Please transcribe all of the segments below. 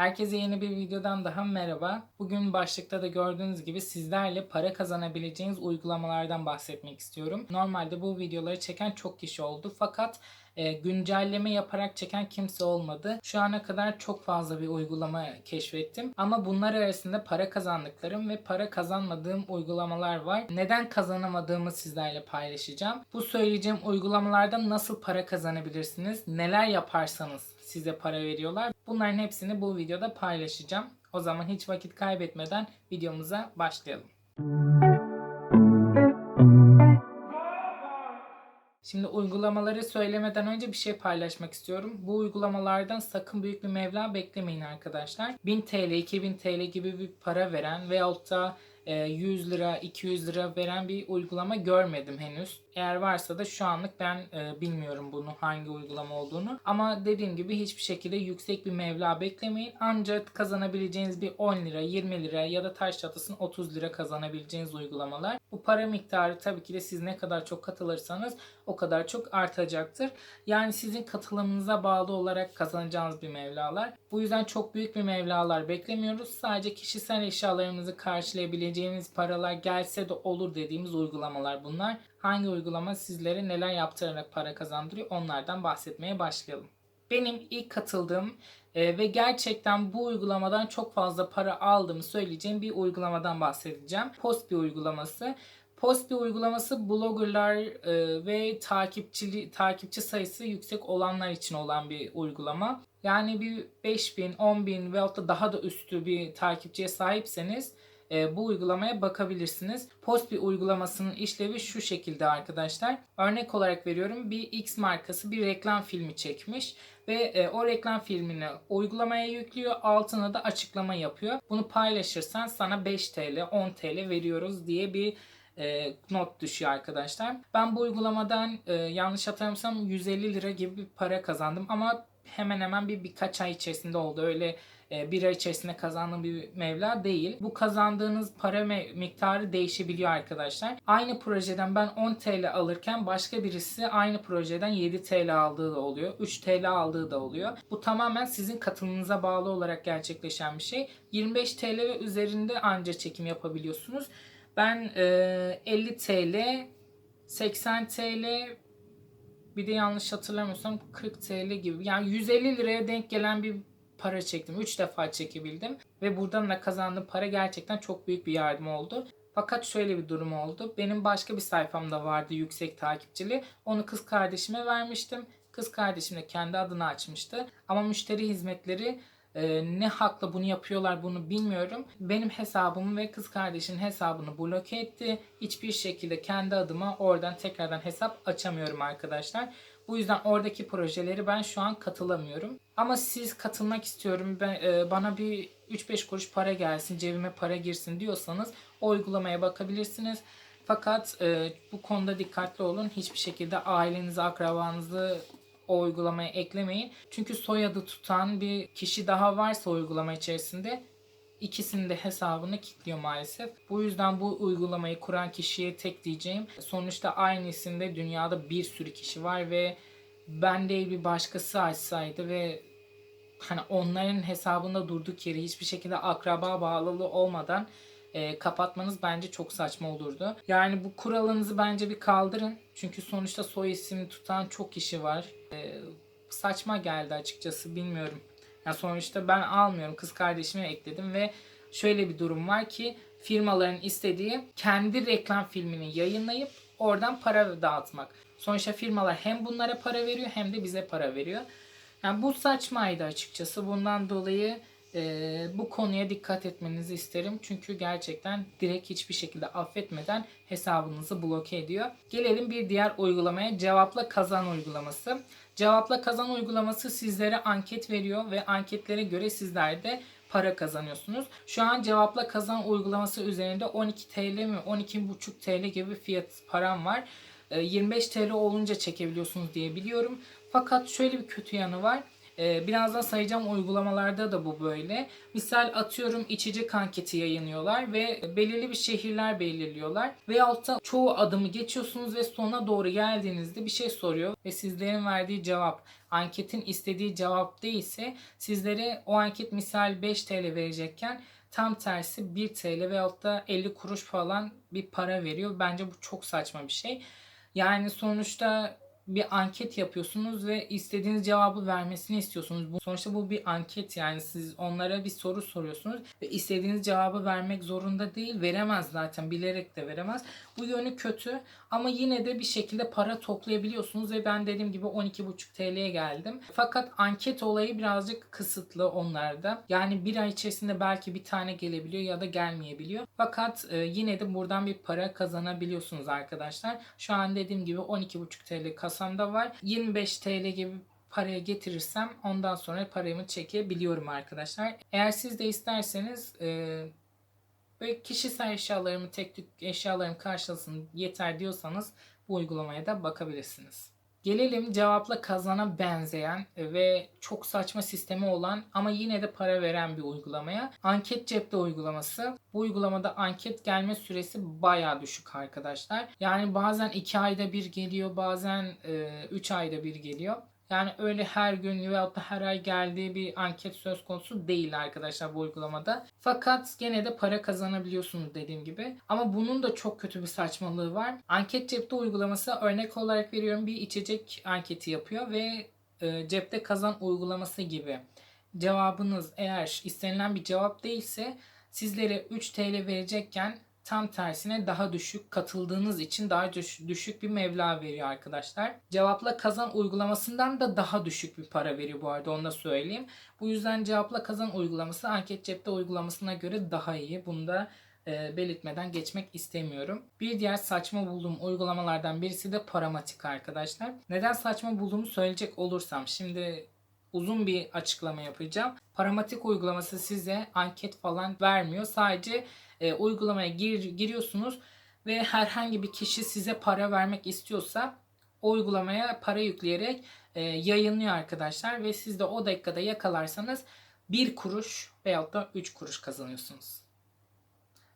Herkese yeni bir videodan daha merhaba. Bugün başlıkta da gördüğünüz gibi sizlerle para kazanabileceğiniz uygulamalardan bahsetmek istiyorum. Normalde bu videoları çeken çok kişi oldu fakat e, güncelleme yaparak çeken kimse olmadı. Şu ana kadar çok fazla bir uygulama keşfettim. Ama bunlar arasında para kazandıklarım ve para kazanmadığım uygulamalar var. Neden kazanamadığımı sizlerle paylaşacağım. Bu söyleyeceğim uygulamalardan nasıl para kazanabilirsiniz? Neler yaparsanız size para veriyorlar. Bunların hepsini bu videoda paylaşacağım. O zaman hiç vakit kaybetmeden videomuza başlayalım. Şimdi uygulamaları söylemeden önce bir şey paylaşmak istiyorum. Bu uygulamalardan sakın büyük bir meblağ beklemeyin arkadaşlar. 1000 TL, 2000 TL gibi bir para veren veyahut da e, 100 lira, 200 lira veren bir uygulama görmedim henüz. Eğer varsa da şu anlık ben e, bilmiyorum bunu hangi uygulama olduğunu. Ama dediğim gibi hiçbir şekilde yüksek bir meblağ beklemeyin. Ancak kazanabileceğiniz bir 10 lira, 20 lira ya da taş çatısın 30 lira kazanabileceğiniz uygulamalar. Bu para miktarı tabii ki de siz ne kadar çok katılırsanız o kadar çok artacaktır. Yani sizin katılımınıza bağlı olarak kazanacağınız bir mevlalar. Bu yüzden çok büyük bir mevlalar beklemiyoruz. Sadece kişisel eşyalarımızı karşılayabileceğimiz paralar gelse de olur dediğimiz uygulamalar bunlar. Hangi uygulama sizlere neler yaptırarak para kazandırıyor onlardan bahsetmeye başlayalım. Benim ilk katıldığım e, ve gerçekten bu uygulamadan çok fazla para aldığımı söyleyeceğim bir uygulamadan bahsedeceğim. Post bir uygulaması. Post bir uygulaması bloggerlar e, ve takipçili takipçi sayısı yüksek olanlar için olan bir uygulama. Yani bir 5000, 10000 veyahut da daha da üstü bir takipçiye sahipseniz e, bu uygulamaya bakabilirsiniz. Post bir uygulamasının işlevi şu şekilde arkadaşlar. Örnek olarak veriyorum bir X markası bir reklam filmi çekmiş ve e, o reklam filmini uygulamaya yüklüyor. Altına da açıklama yapıyor. Bunu paylaşırsan sana 5 TL, 10 TL veriyoruz diye bir e, not düşüyor arkadaşlar. Ben bu uygulamadan e, yanlış hatırlamıyorsam 150 lira gibi bir para kazandım ama hemen hemen bir birkaç ay içerisinde oldu. Öyle e, bir ay içerisinde kazandığım bir mevla değil. Bu kazandığınız para miktarı değişebiliyor arkadaşlar. Aynı projeden ben 10 TL alırken başka birisi aynı projeden 7 TL aldığı da oluyor. 3 TL aldığı da oluyor. Bu tamamen sizin katılımınıza bağlı olarak gerçekleşen bir şey. 25 TL ve üzerinde anca çekim yapabiliyorsunuz. Ben e, 50 TL, 80 TL bir de yanlış hatırlamıyorsam 40 TL gibi. Yani 150 liraya denk gelen bir para çektim. 3 defa çekebildim. Ve buradan da kazandığım para gerçekten çok büyük bir yardım oldu. Fakat şöyle bir durum oldu. Benim başka bir sayfamda vardı yüksek takipçili. Onu kız kardeşime vermiştim. Kız kardeşim de kendi adını açmıştı. Ama müşteri hizmetleri e, ne hakla bunu yapıyorlar bunu bilmiyorum. Benim hesabımı ve kız kardeşin hesabını bloke etti. Hiçbir şekilde kendi adıma oradan tekrardan hesap açamıyorum arkadaşlar. Bu yüzden oradaki projeleri ben şu an katılamıyorum. Ama siz katılmak istiyorum, ben, e, bana bir 3-5 kuruş para gelsin, cebime para girsin diyorsanız o uygulamaya bakabilirsiniz. Fakat e, bu konuda dikkatli olun. Hiçbir şekilde ailenizi, akrabanızı o uygulamaya eklemeyin. Çünkü soyadı tutan bir kişi daha varsa uygulama içerisinde ikisinin de hesabını kilitliyor maalesef. Bu yüzden bu uygulamayı kuran kişiye tek diyeceğim. Sonuçta aynı isimde dünyada bir sürü kişi var ve ben değil bir başkası açsaydı ve hani onların hesabında durduk yere hiçbir şekilde akraba bağlılığı olmadan e, kapatmanız bence çok saçma olurdu. Yani bu kuralınızı bence bir kaldırın. Çünkü sonuçta soy ismini tutan çok kişi var. E, saçma geldi açıkçası bilmiyorum. Yani sonuçta ben almıyorum. Kız kardeşime ekledim ve şöyle bir durum var ki firmaların istediği kendi reklam filmini yayınlayıp oradan para dağıtmak. Sonuçta firmalar hem bunlara para veriyor hem de bize para veriyor. Yani bu saçmaydı açıkçası. Bundan dolayı e, bu konuya dikkat etmenizi isterim. Çünkü gerçekten direkt hiçbir şekilde affetmeden hesabınızı bloke ediyor. Gelelim bir diğer uygulamaya. Cevapla kazan uygulaması. Cevapla kazan uygulaması sizlere anket veriyor ve anketlere göre sizler de para kazanıyorsunuz. Şu an cevapla kazan uygulaması üzerinde 12 TL mi 12,5 TL gibi fiyat param var. E, 25 TL olunca çekebiliyorsunuz diye biliyorum. Fakat şöyle bir kötü yanı var. Ee, birazdan sayacağım uygulamalarda da bu böyle. Misal atıyorum içecek anketi yayınlıyorlar ve belirli bir şehirler belirliyorlar. Veyahut da çoğu adımı geçiyorsunuz ve sona doğru geldiğinizde bir şey soruyor ve sizlerin verdiği cevap anketin istediği cevap değilse sizlere o anket misal 5 TL verecekken tam tersi 1 TL veyahut da 50 kuruş falan bir para veriyor. Bence bu çok saçma bir şey. Yani sonuçta bir anket yapıyorsunuz ve istediğiniz cevabı vermesini istiyorsunuz. Bu, sonuçta bu bir anket yani siz onlara bir soru soruyorsunuz ve istediğiniz cevabı vermek zorunda değil. Veremez zaten bilerek de veremez. Bu yönü kötü ama yine de bir şekilde para toplayabiliyorsunuz ve ben dediğim gibi 12,5 TL'ye geldim. Fakat anket olayı birazcık kısıtlı onlarda. Yani bir ay içerisinde belki bir tane gelebiliyor ya da gelmeyebiliyor. Fakat e, yine de buradan bir para kazanabiliyorsunuz arkadaşlar. Şu an dediğim gibi 12,5 TL kasamda var. 25 TL gibi paraya getirirsem ondan sonra paramı çekebiliyorum arkadaşlar. Eğer siz de isterseniz e, ve kişisel eşyalarımı, tek tük eşyalarımı karşılasın yeter diyorsanız bu uygulamaya da bakabilirsiniz. Gelelim cevapla kazana benzeyen ve çok saçma sistemi olan ama yine de para veren bir uygulamaya. Anket cepte uygulaması. Bu uygulamada anket gelme süresi baya düşük arkadaşlar. Yani bazen 2 ayda bir geliyor bazen 3 ayda bir geliyor. Yani öyle her gün veyahut da her ay geldiği bir anket söz konusu değil arkadaşlar bu uygulamada. Fakat gene de para kazanabiliyorsunuz dediğim gibi. Ama bunun da çok kötü bir saçmalığı var. Anket cepte uygulaması örnek olarak veriyorum bir içecek anketi yapıyor ve e, cepte kazan uygulaması gibi. Cevabınız eğer istenilen bir cevap değilse sizlere 3 TL verecekken tam tersine daha düşük katıldığınız için daha düşük bir meblağ veriyor arkadaşlar. Cevapla kazan uygulamasından da daha düşük bir para veriyor bu arada onu da söyleyeyim. Bu yüzden cevapla kazan uygulaması anket cepte uygulamasına göre daha iyi. Bunu da e, belirtmeden geçmek istemiyorum. Bir diğer saçma bulduğum uygulamalardan birisi de Paramatik arkadaşlar. Neden saçma bulduğumu söyleyecek olursam şimdi uzun bir açıklama yapacağım. Paramatik uygulaması size anket falan vermiyor. Sadece e, uygulamaya gir, giriyorsunuz ve herhangi bir kişi size para vermek istiyorsa uygulamaya para yükleyerek e, yayınlıyor arkadaşlar ve siz de o dakikada yakalarsanız 1 kuruş veyahut da 3 kuruş kazanıyorsunuz.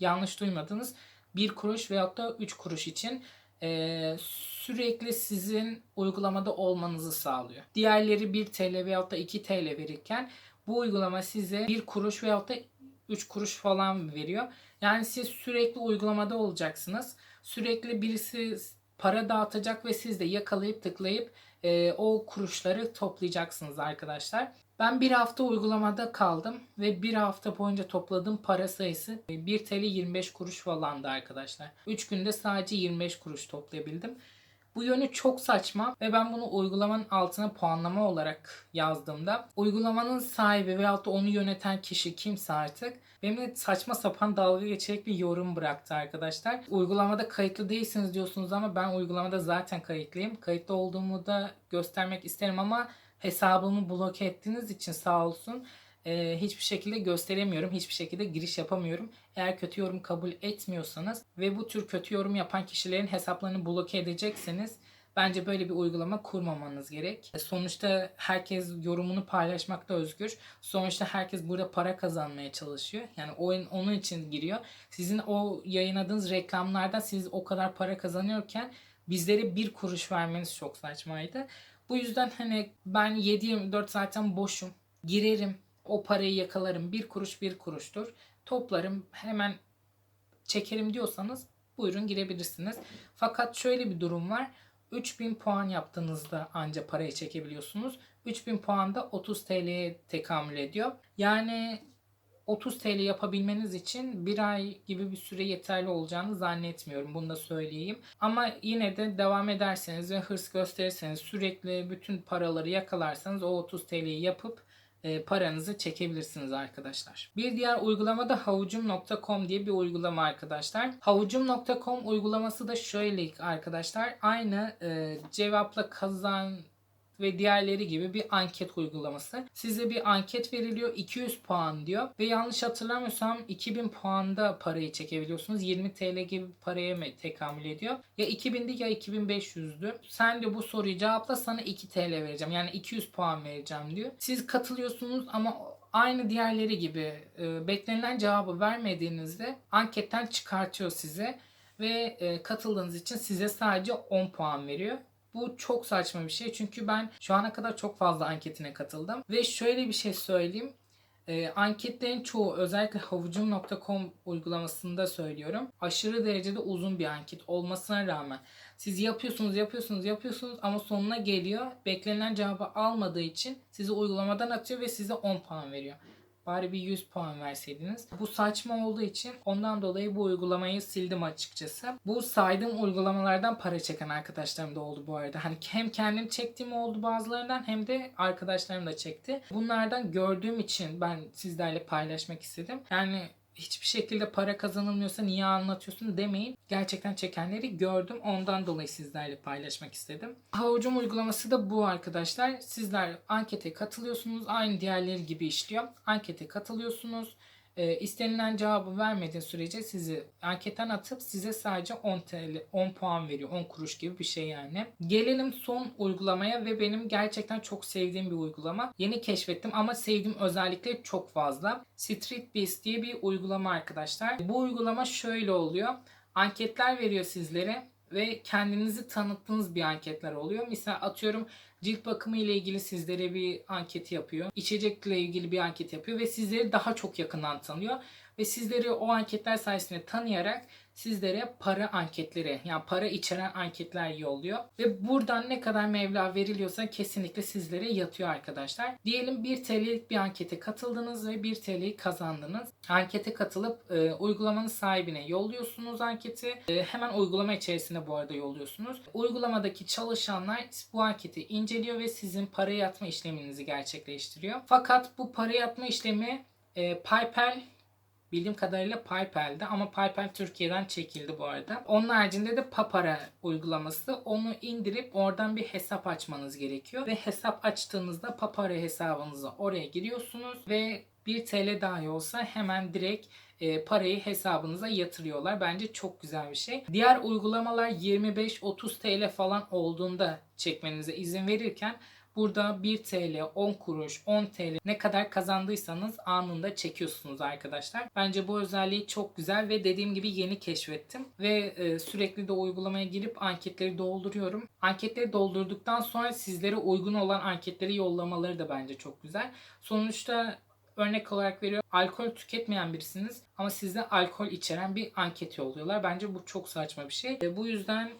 Yanlış duymadınız. 1 kuruş veyahut da 3 kuruş için e, sürekli sizin uygulamada olmanızı sağlıyor. Diğerleri 1 TL veyahut da 2 TL verirken bu uygulama size 1 kuruş veyahut da 3 kuruş falan veriyor. Yani siz sürekli uygulamada olacaksınız. Sürekli birisi para dağıtacak ve siz de yakalayıp tıklayıp e, o kuruşları toplayacaksınız arkadaşlar. Ben bir hafta uygulamada kaldım ve bir hafta boyunca topladığım para sayısı 1 TL 25 kuruş falandı arkadaşlar. 3 günde sadece 25 kuruş toplayabildim. Bu yönü çok saçma ve ben bunu uygulamanın altına puanlama olarak yazdığımda uygulamanın sahibi veyahut da onu yöneten kişi kimse artık benimle saçma sapan dalga geçerek bir yorum bıraktı arkadaşlar. Uygulamada kayıtlı değilsiniz diyorsunuz ama ben uygulamada zaten kayıtlıyım. Kayıtlı olduğumu da göstermek isterim ama hesabımı bloke ettiğiniz için sağ olsun e, hiçbir şekilde gösteremiyorum. Hiçbir şekilde giriş yapamıyorum. Eğer kötü yorum kabul etmiyorsanız ve bu tür kötü yorum yapan kişilerin hesaplarını bloke edecekseniz bence böyle bir uygulama kurmamanız gerek. Sonuçta herkes yorumunu paylaşmakta özgür. Sonuçta herkes burada para kazanmaya çalışıyor. Yani oyun onun için giriyor. Sizin o yayınladığınız reklamlardan siz o kadar para kazanıyorken bizlere bir kuruş vermeniz çok saçmaydı. Bu yüzden hani ben 7-24 zaten boşum. Girerim, o parayı yakalarım. Bir kuruş bir kuruştur. Toplarım hemen çekerim diyorsanız buyurun girebilirsiniz. Fakat şöyle bir durum var. 3000 puan yaptığınızda anca parayı çekebiliyorsunuz. 3000 puan da 30 TL'ye tekamül ediyor. Yani 30 TL yapabilmeniz için bir ay gibi bir süre yeterli olacağını zannetmiyorum. Bunu da söyleyeyim. Ama yine de devam ederseniz ve hırs gösterirseniz sürekli bütün paraları yakalarsanız o 30 TL'yi yapıp e, paranızı çekebilirsiniz arkadaşlar. Bir diğer uygulama da havucum.com diye bir uygulama arkadaşlar. Havucum.com uygulaması da şöyle arkadaşlar. Aynı e, cevapla kazan ve diğerleri gibi bir anket uygulaması. Size bir anket veriliyor 200 puan diyor ve yanlış hatırlamıyorsam 2000 puanda parayı çekebiliyorsunuz. 20 TL gibi paraya mı tekamül ediyor? Ya 2000'di ya 2500'dü. Sen de bu soruyu cevapla sana 2 TL vereceğim. Yani 200 puan vereceğim diyor. Siz katılıyorsunuz ama aynı diğerleri gibi e, beklenilen cevabı vermediğinizde anketten çıkartıyor size ve e, katıldığınız için size sadece 10 puan veriyor. Bu çok saçma bir şey çünkü ben şu ana kadar çok fazla anketine katıldım ve şöyle bir şey söyleyeyim. E, anketlerin çoğu özellikle havucum.com uygulamasında söylüyorum. Aşırı derecede uzun bir anket olmasına rağmen siz yapıyorsunuz, yapıyorsunuz, yapıyorsunuz ama sonuna geliyor. Beklenen cevabı almadığı için sizi uygulamadan atıyor ve size 10 puan veriyor. Bari bir 100 puan verseydiniz. Bu saçma olduğu için ondan dolayı bu uygulamayı sildim açıkçası. Bu saydığım uygulamalardan para çeken arkadaşlarım da oldu bu arada. Hani hem kendim çektiğim oldu bazılarından hem de arkadaşlarım da çekti. Bunlardan gördüğüm için ben sizlerle paylaşmak istedim. Yani hiçbir şekilde para kazanılmıyorsa niye anlatıyorsun demeyin. Gerçekten çekenleri gördüm. Ondan dolayı sizlerle paylaşmak istedim. Havucum uygulaması da bu arkadaşlar. Sizler ankete katılıyorsunuz. Aynı diğerleri gibi işliyor. Ankete katılıyorsunuz. E, istenilen cevabı vermediği sürece sizi anketten atıp size sadece 10 TL 10 puan veriyor. 10 kuruş gibi bir şey yani. Gelelim son uygulamaya ve benim gerçekten çok sevdiğim bir uygulama. Yeni keşfettim ama sevdiğim özellikleri çok fazla. Street Beast diye bir uygulama arkadaşlar. Bu uygulama şöyle oluyor. Anketler veriyor sizlere ve kendinizi tanıttığınız bir anketler oluyor. Mesela atıyorum cilt bakımı ile ilgili sizlere bir anket yapıyor. İçecekle ilgili bir anket yapıyor ve sizleri daha çok yakından tanıyor. Ve sizleri o anketler sayesinde tanıyarak sizlere para anketleri yani para içeren anketler yolluyor. Ve buradan ne kadar mevla veriliyorsa kesinlikle sizlere yatıyor arkadaşlar. Diyelim 1 TL'lik bir ankete katıldınız ve 1 TL'yi kazandınız. Ankete katılıp e, uygulamanın sahibine yolluyorsunuz anketi. E, hemen uygulama içerisinde bu arada yolluyorsunuz. Uygulamadaki çalışanlar bu anketi inceliyor ve sizin para yatma işleminizi gerçekleştiriyor. Fakat bu para yatma işlemi e, PayPal Bildiğim kadarıyla PayPal'de ama PayPal Türkiye'den çekildi bu arada. Onun haricinde de Papara uygulaması. Onu indirip oradan bir hesap açmanız gerekiyor. Ve hesap açtığınızda Papara hesabınıza oraya giriyorsunuz ve 1 TL dahi olsa hemen direkt e, parayı hesabınıza yatırıyorlar. Bence çok güzel bir şey. Diğer uygulamalar 25-30 TL falan olduğunda çekmenize izin verirken Burada 1 TL, 10 kuruş, 10 TL ne kadar kazandıysanız anında çekiyorsunuz arkadaşlar. Bence bu özelliği çok güzel ve dediğim gibi yeni keşfettim. Ve e, sürekli de uygulamaya girip anketleri dolduruyorum. Anketleri doldurduktan sonra sizlere uygun olan anketleri yollamaları da bence çok güzel. Sonuçta örnek olarak veriyor. Alkol tüketmeyen birisiniz ama size alkol içeren bir anket yolluyorlar. Bence bu çok saçma bir şey. E, bu yüzden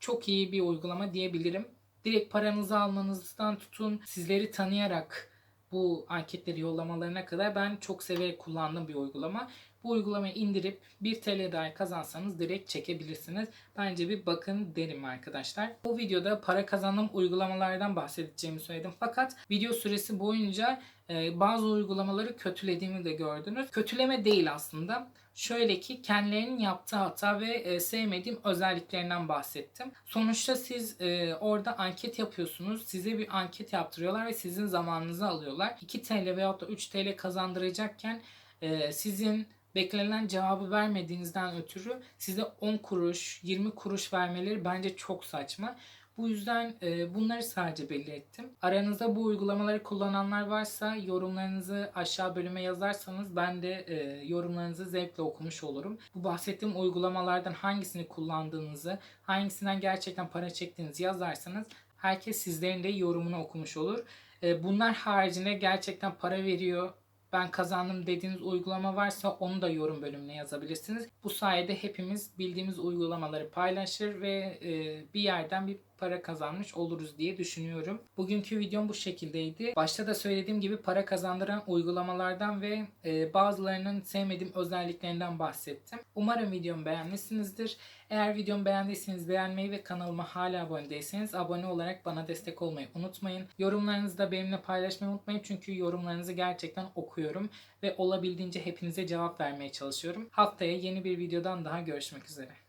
çok iyi bir uygulama diyebilirim direkt paranızı almanızdan tutun sizleri tanıyarak bu anketleri yollamalarına kadar ben çok severek kullandığım bir uygulama. Bu uygulamayı indirip 1 TL dahi kazansanız direkt çekebilirsiniz. Bence bir bakın derim arkadaşlar. Bu videoda para kazandığım uygulamalardan bahsedeceğimi söyledim. Fakat video süresi boyunca e, bazı uygulamaları kötülediğimi de gördünüz. Kötüleme değil aslında. Şöyle ki kendilerinin yaptığı hata ve e, sevmediğim özelliklerinden bahsettim. Sonuçta siz e, orada anket yapıyorsunuz. Size bir anket yaptırıyorlar ve sizin zamanınızı alıyorlar. 2 TL veyahut da 3 TL kazandıracakken e, sizin beklenen cevabı vermediğinizden ötürü size 10 kuruş, 20 kuruş vermeleri bence çok saçma. Bu yüzden e, bunları sadece belirttim. Aranızda bu uygulamaları kullananlar varsa yorumlarınızı aşağı bölüme yazarsanız ben de e, yorumlarınızı zevkle okumuş olurum. Bu bahsettiğim uygulamalardan hangisini kullandığınızı, hangisinden gerçekten para çektiğinizi yazarsanız herkes sizlerin de yorumunu okumuş olur. E, bunlar haricinde gerçekten para veriyor ben kazandım dediğiniz uygulama varsa onu da yorum bölümüne yazabilirsiniz. Bu sayede hepimiz bildiğimiz uygulamaları paylaşır ve e, bir yerden bir para kazanmış oluruz diye düşünüyorum. Bugünkü videom bu şekildeydi. Başta da söylediğim gibi para kazandıran uygulamalardan ve e, bazılarının sevmediğim özelliklerinden bahsettim. Umarım videomu beğenmişsinizdir. Eğer videomu beğendiyseniz beğenmeyi ve kanalıma hala abone değilseniz abone olarak bana destek olmayı unutmayın. Yorumlarınızı da benimle paylaşmayı unutmayın çünkü yorumlarınızı gerçekten okuyorum ve olabildiğince hepinize cevap vermeye çalışıyorum. Haftaya yeni bir videodan daha görüşmek üzere.